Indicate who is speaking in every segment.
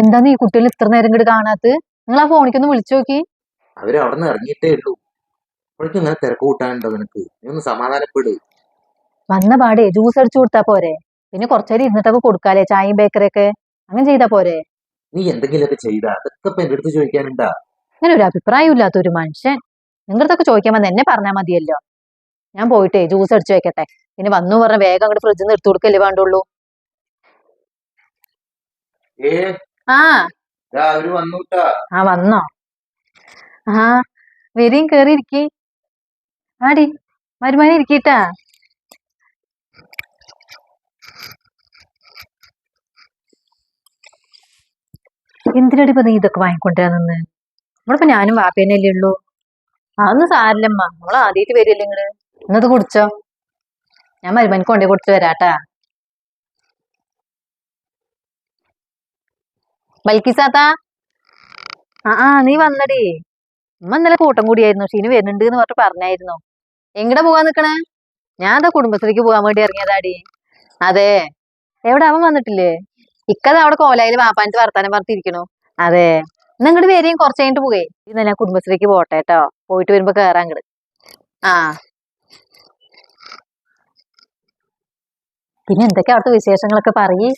Speaker 1: എന്താന്ന് ഈ കുട്ടികൾ ഇത്ര നേരം ഇങ്ങോട്ട് കാണാത്ത നിങ്ങൾ ആ ഫോണിക്കൊന്ന് വിളിച്ചു നോക്കി.
Speaker 2: അവർ അവിടെ നിന്ന് ഇറങ്ങിയിട്ടേ ഉള്ളൂ. ഇങ്ങനെ തിരക്ക് കൂട്ടാനുണ്ടോ നിനക്ക്? നീ ഒന്ന് സമാധാനപ്പെട്.
Speaker 1: വന്ന പാടെ ജ്യൂസ് അടിച്ചു കൊടുത്താ പോരെ. പിന്നെ കുറച്ചേരം ഇരുന്നിട്ടൊക്കെ കൊടുക്കാലേ ചായയും ബേക്കറിയൊക്കെ അങ്ങനെ ചെയ്താ പോരെ.
Speaker 2: നീ എന്തെങ്കിലുമൊക്കെ ചെയ്താ? അതൊക്കെ ഇപ്പൊ എന്റെ അടുത്ത് ചോദിക്കാനുണ്ടാ?
Speaker 1: അങ്ങനെ ഒരു അഭിപ്രായം ഇല്ലാത്ത ഒരു മനുഷ്യൻ നിങ്ങളടുത്തൊക്കെ ചോദിക്കാൻ വന്ന് എന്നെ പറഞ്ഞാൽ മതിയല്ലോ. ഞാൻ പോയിട്ടേ ജ്യൂസ് അടിച്ചു വെക്കട്ടെ പിന്നെ വന്നു പറഞ്ഞ വേഗം അങ്ങോട്ട് ഫ്രിഡ്ജിൽ നിന്ന് എടുത്തു കൊടുക്കല്ലേ വേണ്ടുള്ളൂ.
Speaker 2: ഏ?
Speaker 1: ആ.
Speaker 2: അവർ വന്നുട്ടാ.
Speaker 1: ആ വന്നോ. ആ വരിയും കേറി ഇരിക്കി. ആടി മരുമാനെ ഇരിക്കട്ടാ. എന്തിനടി ഇപ്പൊ നീ ഇതൊക്കെ വാങ്ങിക്കൊണ്ടുവരാൻ നിന്ന് നമ്മളിപ്പോ ഞാനും വാപ്പേനല്ലേ ഉള്ളൂ. അതൊന്നും സാരില്ലമ്മ. നമ്മൾ ആദ്യമായിട്ട് വരില്ലേ നിങ്ങൾ? ഇന്നത് കുടിച്ചോ? ഞാൻ മരുമാനിക്ക് കൊണ്ടേ കൊടുത്തു വരാട്ടാ. ബൽക്കിസാത്താ? ആ ആ നീ വന്നടി. ഉമ്മ ഇന്നലെ കൂട്ടം കൂടിയായിരുന്നു. ഷീന് വരുന്നുണ്ട് എന്ന് പറഞ്ഞിട്ട് പറഞ്ഞായിരുന്നു. എങ്ങടെ പോവാൻ നിക്കണേ? ഞാൻ എന്താ കുടുംബശ്രീക്ക് പോകാൻ വേണ്ടി ഇറങ്ങിയതാടി. അതെ. എവിടെ? അവൻ വന്നിട്ടില്ലേ? ഇക്കത് അവിടെ കോലായിൽ വാപ്പാനത്ത് വർത്താനം പറഞ്ഞിരിക്കണു അതെ. നിങ്ങട് വരെയും കുറച്ച് കഴിഞ്ഞിട്ട് പോകേ ഇന്ന് ഞാൻ കുടുംബശ്രീക്ക് പോട്ടെ കേട്ടോ പോയിട്ട് വരുമ്പോ കേറാൻ അങ്ങട് ആ. പിന്നെ എന്തൊക്കെയാ അവിടുത്തെ വിശേഷങ്ങളൊക്കെ പറയ്?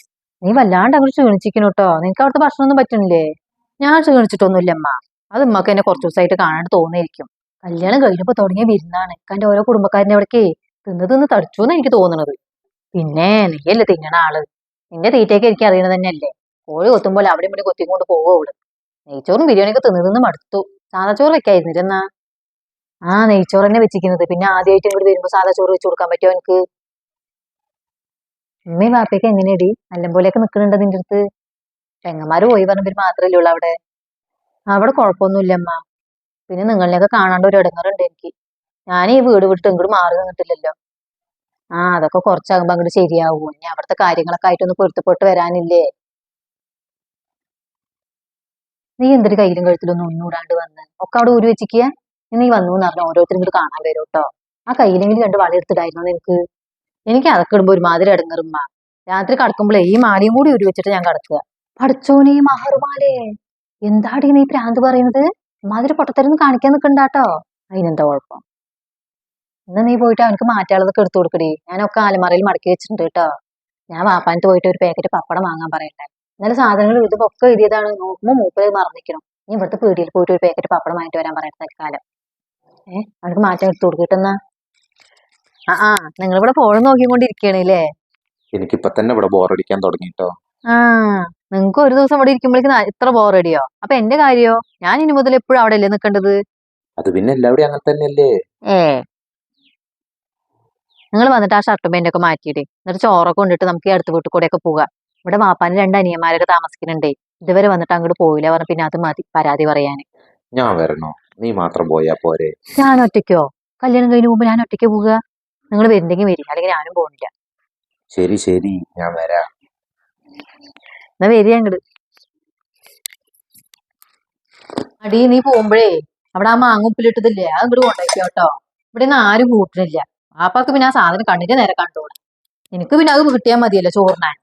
Speaker 1: നീ വല്ലാണ്ട് അങ്ങോട്ട് ക്ഷീണിച്ചിരിക്കണു കേട്ടോ നിനക്ക് അവിടുത്തെ ഭക്ഷണമൊന്നും പറ്റണില്ലേ? ഞാൻ ക്ഷീണിച്ചിട്ടൊന്നുമില്ല അമ്മ അത് ഉമ്മക്ക് എന്നെ കുറച്ച് ദിവസമായിട്ട് കാണാണ്ട് തോന്നിയിരിക്കും. കല്യാണം കഴിഞ്ഞപ്പോ തുടങ്ങിയ വിരുന്നാണ്. എന്റെ ഓരോ കുടുംബക്കാരനെ അവിടേക്ക് തിന്ന് തിന്ന് തടിച്ചു എന്ന് എനിക്ക് തോന്നണത്. പിന്നെ നീയല്ലേ തിന്നണ ആൾ? നിന്റെ തീറ്റയൊക്കെ എനിക്ക് അറിയണത് തന്നെയല്ലേ? കോഴി കൊത്തുമ്പോൾ അവിടെ ഇവിടെ കൊത്തിക്കൊണ്ട് പോവോ അവൾ? നെയ്ച്ചോറും ബിരിയാണിയൊക്കെ തിന്ന് തിന്ന് മടുത്തു. സാധാ ചോറ് വെക്കായിരുന്നില്ലെന്നാ? ആ നെയ്ച്ചോറ് തന്നെ വെച്ചിരിക്കുന്നത്. പിന്നെ ആദ്യമായിട്ട് ഇങ്ങോട്ട് വരുമ്പോ സാധാ ചോറ് വെച്ച് കൊടുക്കാൻ പറ്റുമോ എനിക്ക് ഉമ്മയും വാപ്പയൊക്കെ എങ്ങനെയടി? നല്ലപോലെയൊക്കെ നിൽക്കുന്നുണ്ട് നിന്റെ അടുത്ത്? പെങ്ങന്മാര് പോയി പറഞ്ഞവര് മാത്രല്ലേ ഉള്ളു അവിടെ. അവിടെ കുഴപ്പമൊന്നുമില്ല അമ്മ പിന്നെ നിങ്ങളിനെയൊക്കെ കാണാണ്ട് ഒരു ഇടങ്ങറുണ്ട് എനിക്ക്. ഞാൻ ഈ വീട് വിട്ട് ഇങ്ങോട്ട് മാറി നിന്നിട്ടില്ലല്ലോ. ആ അതൊക്കെ കുറച്ചാകുമ്പോ അങ്ങോട്ട് ശരിയാവും. ഇനി അവിടുത്തെ കാര്യങ്ങളൊക്കെ ആയിട്ടൊന്ന് പൊരുത്തപ്പെട്ട് വരാനില്ലേ? നീ എന്തൊരു കയ്യിലും കഴുത്തിലൊന്നും ഒന്നൂടാണ്ട് വന്ന്. ഒക്കെ അവിടെ ഊരി വെച്ചിക്കുക നീ വന്നു എന്ന് പറഞ്ഞ ഓരോരുത്തരും ഇങ്ങോട്ട് കാണാൻ വരും കേട്ടോ. ആ കയ്യിലെങ്കിലും രണ്ട് വളയെടുത്തിടായിരുന്നു നിനക്ക്? എനിക്ക് അതൊക്കെ ഇടുമ്പോ ഒരുമാതിരി ഇടങ്ങറുമ്മ രാത്രി കടക്കുമ്പോഴേ ഈ മാലയും കൂടി ഒരു വെച്ചിട്ട് ഞാൻ കടക്കുക പഠിച്ചോനെ മഹർമാലേ. എന്താടി നീ പ്രാന്ത് പറയുന്നത്? മാതിരി പൊട്ടത്തരുന്ന് കാണിക്കാൻ നിൽക്കണ്ടാട്ടോ അതിനെന്താ കുഴപ്പം? ഇന്ന് നീ പോയിട്ട് അവനക്ക് മാറ്റാളതൊക്കെ എടുത്തു കൊടുക്കടി. ഞാനൊക്കെ ആലമറയിൽ മടക്കി വെച്ചിട്ടുണ്ട് കേട്ടോ. ഞാൻ വാപ്പാനത്ത് പോയിട്ട് ഒരു പാക്കറ്റ് പപ്പടം വാങ്ങാൻ പറയട്ടെ. ഇന്നലെ സാധനങ്ങൾ ഇതൊക്കെ എഴുതിയതാണ്. നോക്കുമ്പോ മൂപ്പര് മറന്നിക്കണം നീ ഇവിടുത്തെ പീടിയിൽ പോയിട്ട് ഒരു പാക്കറ്റ് പപ്പടം വാങ്ങിട്ട് വരാൻ പറയട്ടെ തൽക്കാലം. ഏഹ് അവനക്ക് മാറ്റം എടുത്തു കൊടുക്കട്ടെന്നാ ആ ആ. നിങ്ങളിവിടെ ഫോൺ നോക്കിക്കൊണ്ടിരിക്കണല്ലേ
Speaker 2: എനിക്കിപ്പൊ തന്നെ ഇവിടെ ബോറടിക്കാൻ തുടങ്ങിട്ടോ.
Speaker 1: ആ നിങ്ങക്ക് ഒരു ദിവസം ഇവിടെ ഇരിക്കുമ്പോഴേക്കും ഇത്ര ബോറടിയോ അപ്പൊ എന്റെ കാര്യോ? ഞാൻ ഇനി മുതൽ എപ്പോഴും അവിടെ അല്ലേ നിക്കണ്ടത്?
Speaker 2: അത് പിന്നെ എല്ലാവരും അങ്ങനെ തന്നെയല്ലേ?
Speaker 1: ഏ. നിങ്ങൾ വന്നിട്ട് ആ ഷർട്ടും പാന്റും ഒക്കെ മാറ്റിയിടേ. എന്നിട്ട് ചോറൊക്കെ കൊണ്ടിട്ട് നമുക്ക് ഈ അടുത്ത വീട്ടിൽ കൂടെ ഒക്കെ പോകാം. ഇവിടെ വാപ്പാന് രണ്ട് അനിയന്മാരൊക്കെ താമസിക്കുന്നുണ്ടേ. ഇതുവരെ വന്നിട്ട് അങ്ങോട്ട് പോയില്ല. പറഞ്ഞ പിന്നെ അത് മതി. പരാതി പറയാന്.
Speaker 2: ഞാൻ വരണോ? നീ മാത്രം പോയാ പോരെ.
Speaker 1: ഞാൻ ഒറ്റയ്ക്കോ? കല്യാണം കഴിഞ്ഞ് മുമ്പ് ഞാൻ ഒറ്റയ്ക്ക് പോവുക നിങ്ങൾ വരുന്നെങ്കിൽ വരിക. അല്ലെങ്കിൽ ഞാനും പോകുന്നില്ല.
Speaker 2: ശരി ശരി. ഞാൻ വരാം.
Speaker 1: എന്നാ വരിക അങ്ങട് അടി നീ പോകുമ്പോഴേ അവിടെ ആ മാങ്ങുപ്പിലിട്ടതില്ലേ അത് ഇങ്ങോട്ട് കൊണ്ടുപോയിക്കോ കേട്ടോ ഇവിടെ നിന്ന് ആരും കൂട്ടണില്ല ആപ്പാക്ക് പിന്നെ ആ സാധനം കണ്ണിന്റെ നേരെ കണ്ടോളെ. എനിക്ക് പിന്നെ അത് കിട്ടിയാൽ മതിയല്ലോ ചോറിനാൻ.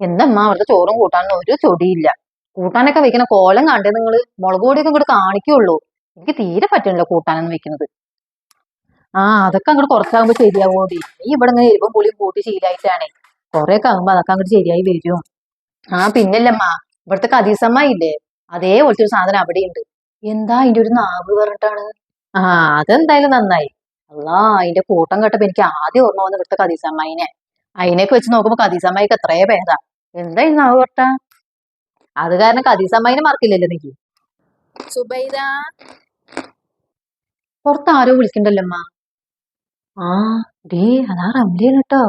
Speaker 1: എന്തമ്മ അവിടുത്തെ ചോറും കൂട്ടാനും ഒരു ചൊടിയില്ല. കൂട്ടാനൊക്കെ വെക്കുന്ന കോലം കണ്ടേ നിങ്ങൾ? മുളക് പൊടിയൊക്കെ ഇങ്ങോട്ട് കാണിക്കുള്ളൂ. എനിക്ക് തീരെ പറ്റണില്ല കൂട്ടാനൊന്നും വെക്കുന്നത് ആ അതൊക്കെ അങ്ങോട്ട് കുറച്ചാകുമ്പോ ശരിയാവോടി നീ ഇവിടെ ഇങ്ങനെ എരിവും പുളിയും കൂട്ടി ശീലായിട്ടാണേ. ഒക്കെ ആകുമ്പോ അതൊക്കെ അങ്ങോട്ട് ശരിയായി വരും. ആ പിന്നല്ലമ്മ ഇവിടുത്തെ കദീസമ്മ ഇല്ലേ അതേ പോലത്തെ ഒരു സാധനം അവിടെ ഉണ്ട് എന്താ അതിന്റെ ഒരു നാവ് പറഞ്ഞിട്ടാണ്? ആ അതെന്തായാലും നന്നായി. അല്ലാ അതിന്റെ കൂട്ടം കേട്ടപ്പോ എനിക്ക് ആദ്യം ഓർമ്മ വന്ന ഇവിടുത്തെ കദീസമ്മായിനെ. അതിനൊക്കെ വെച്ച് നോക്കുമ്പോ കദീസമ്മായിക്ക് എത്രയോ ഭേദാ. എന്താ ഈ നാവ് പറഞ്ഞ അത് കാരണം കദീസമ്മായിനെ മറക്കില്ലല്ലോ നീ.
Speaker 3: സുബൈദ.
Speaker 1: പുറത്ത് ആരോ വിളിക്കണ്ടല്ലമ്മ? ആ ഡേ അതാ റംലിയാണ് കേട്ടോ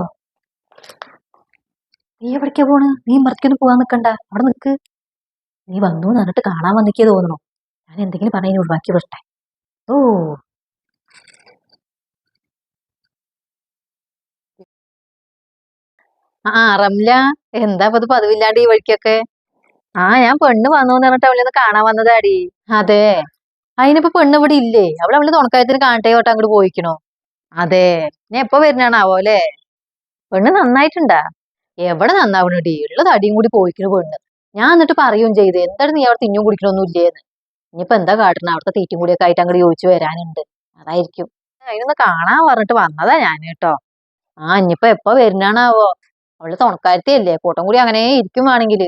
Speaker 1: നീ എവിടേക്കാ പോണ്? നീ മറക്കൊന്നും പോവാൻ നിക്കണ്ട. അവിടെ നിക്ക്. നീ വന്നു എന്ന് പറഞ്ഞിട്ട് കാണാൻ വന്നിക്കേ തോന്നണോ ഞാൻ എന്തെങ്കിലും പറഞ്ഞു ഒഴിവാക്കി വിട്ടെ ഓ. ആ റംല. എന്താ ഇപ്പൊ പതിവില്ലാണ്ട് ഈ വഴിക്കൊക്കെ? ആ ഞാൻ പെണ്ണ് വന്നു പറഞ്ഞിട്ട് അവളെ ഒന്ന് കാണാൻ വന്നതാടി. അതെ. അതിനിപ്പോ പെണ്ണ് ഇവിടെ ഇല്ലേ? അവളെ അവൾ തുണക്കായത്തിന് കാണട്ടെ തൊട്ട് അങ്ങോട്ട് പോയിക്കണോ. അതെ. ഞാൻ എപ്പോ വരുന്നാണാവോ അല്ലേ? പെണ്ണ് നന്നായിട്ടുണ്ടാ? എവിടെ നന്നാവണടി ഉള്ള തടിയും കൂടി പോയിക്കണു പെണ്ണ്. ഞാൻ എന്നിട്ട് പറയും ചെയ്ത് എന്താണ് നീ അവിടെ തിന്നും കുടിക്കണൊന്നും ഇല്ലേന്ന് ഇനിയിപ്പോ എന്താ കാട്ടണ? അവിടുത്തെ തീറ്റും കൂടിയൊക്കെ ആയിട്ട് അങ്ങോട്ട് ചോദിച്ചു വരാനുണ്ട്. അതായിരിക്കും. അതിനൊന്ന് കാണാൻ പറഞ്ഞിട്ട് വന്നതാ ഞാൻ കേട്ടോ. ആ ഇനിയിപ്പോ എപ്പോ വരുന്നാണാവോ? അവൾ തുണക്കാരത്തി അല്ലേ കൂട്ടം കൂടി അങ്ങനെ ഇരിക്കും വേണമെങ്കിൽ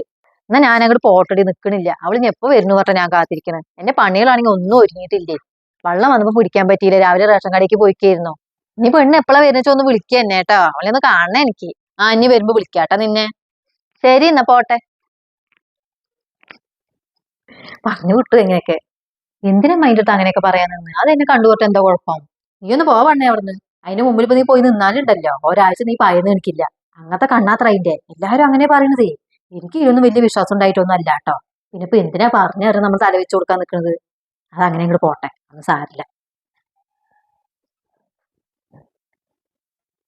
Speaker 1: എന്നാ ഞാൻ അങ്ങോട്ട് പോട്ടടി നിക്കണില്ല. അവൾ ഇനി എപ്പോ വരുന്നു പറഞ്ഞ ഞാൻ കാത്തിരിക്കണേ? എന്റെ പണികളാണെങ്കിൽ ഒന്നും ഒരുങ്ങിയിട്ടില്ലേ? വെള്ളം വന്നപ്പോ പിടിക്കാൻ പറ്റിയില്ല. രാവിലെ റേഷൻ കടയ്ക്ക് പോയിക്കായിരുന്നു ഇനി പെണ്ണ് എപ്പോഴാ വരുന്ന ഒന്ന് വിളിക്കുക തന്നെ കേട്ടോ. അവളെ ഒന്ന് കാണണേ എനിക്ക്. ആ ഇനി വരുമ്പോ വിളിക്കാട്ടോ നിന്നെ. ശരി എന്നാ പോട്ടെ. പറഞ്ഞു വിട്ടു എങ്ങനെയൊക്കെ എന്തിനാ മൈൻഡിട്ട് അങ്ങനെയൊക്കെ പറയാൻ നിന്ന്? അത് എന്നെ കണ്ടുപോട്ട് എന്താ കുഴപ്പം? നീ ഒന്ന് പോവണ്ണേ അവിടുന്ന്. അതിന്റെ മുമ്പിൽ ഇപ്പൊ നീ പോയി നിന്നാലുണ്ടല്ലോ. ഒരാഴ്ച നീ പായെന്ന് എനിക്കില്ല. അങ്ങനത്തെ കണ്ണാത്ര അതിന്റെ എല്ലാരും അങ്ങനെ പറയണതേ എനിക്ക് ഇതിലൊന്നും വലിയ വിശ്വാസം ഉണ്ടായിട്ടൊന്നും അല്ല കേട്ടോ. പിന്നെ ഇപ്പൊ എന്തിനാ പറഞ്ഞു നമ്മൾ തല വെച്ച് കൊടുക്കാൻ നിൽക്കുന്നത് അത് അങ്ങനെ ഇങ്ങോട്ട് പോട്ടെ. അത് സാരില്ല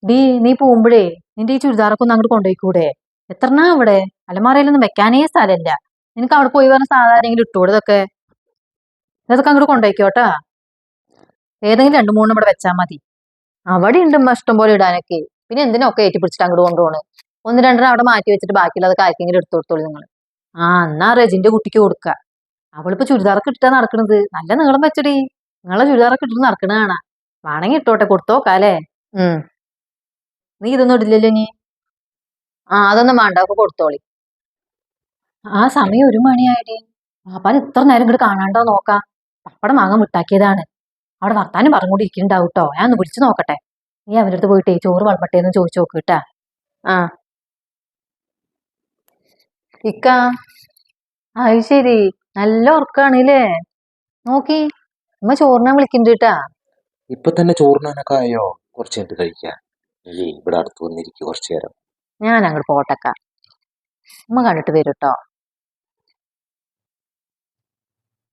Speaker 1: ഡീ നീ പോകുമ്പോഴേ നിന്റെ ഈ ചുരിദാറൊക്കെ ഒന്ന് അങ്ങോട്ട് കൊണ്ടുപോയിക്കൂടെ എത്രണ്ണാ അവിടെ? അലമാറയിലൊന്നും വെക്കാനേ സ്ഥലമില്ല. നിനക്ക് അവിടെ പോയി പറഞ്ഞ സാധാരണ ഇട്ടുകൂടെ ഇതൊക്കെ? അങ്ങോട്ട് കൊണ്ടുപോയിക്കോട്ടാ ഏതെങ്കിലും രണ്ടു മൂന്നും ഇവിടെ വെച്ചാൽ മതി. അവിടെ ഉണ്ട് ഇഷ്ടം പോലെ ഇടാനൊക്കെ. പിന്നെ എന്തിനൊക്കെ ഏറ്റി പിടിച്ചിട്ട് അങ്ങോട്ട് കൊണ്ടുപോണ്? ഒന്ന് രണ്ടെണ്ണം അവിടെ മാറ്റി വെച്ചിട്ട് ബാക്കിയുള്ളത് ആർക്കെങ്കിലും എടുത്തു കൊടുത്തോളൂ നിങ്ങൾ ആ എന്നാ റെജിന്റെ കുട്ടിക്ക് കൊടുക്ക. അവളിപ്പോ ചുരിദാറൊക്കെ ഇട്ടാ നടക്കണത്. നല്ല നീളം വെച്ചടി. നിങ്ങളെ ചുരിദാറൊക്കെ ഇട്ടിട്ട് നടക്കണ കാണാ. വേണമെങ്കിൽ ഇട്ടോട്ടെ കൊടുത്തോക്കാലേ ഉം. നീ ഇതൊന്നും ഇടില്ലല്ലോ നീ. ആ അതൊന്നും വേണ്ട ഒക്കെ കൊടുത്തോളി. ആ സമയം ഒരു മണിയായിടേ. പാപ്പാൻ ഇത്ര നേരം ഇങ്ങോട്ട് കാണാണ്ടോ നോക്കാം. പപ്പടം വാങ്ങാൻ വിട്ടാക്കിയതാണ്. അവിടെ വർത്താനം പറഞ്ഞുകൊണ്ടിരിക്കുന്നുണ്ടാവും കേട്ടോ ഞാൻ ഒന്ന് വിളിച്ചു നോക്കട്ടെ. നീ അവന്റെ അടുത്ത് പോയിട്ടേ ചോറ് വളമ്പട്ടെ എന്ന് ചോദിച്ചു നോക്ക് കേട്ടാ. ആ. ഇക്ക. അത് ശരി. നല്ല ഉറക്കാണല്ലേ. നോക്കി. ഉമ്മ ചോറിനാ വിളിക്കുന്നുണ്ട് കേട്ടാ.
Speaker 2: ഇപ്പൊ തന്നെ ചോറിനാനൊക്കെ ആയോ? കുറച്ച് കഴിക്കാം. ഇല്ലേ? ഇവിടെ അടുത്ത് വന്നിരിക്കും കുറച്ചു
Speaker 1: ഞാൻ അങ്ങോട്ട് പോട്ടക്ക. ഉമ്മ കണ്ടിട്ട് വരും കേട്ടോ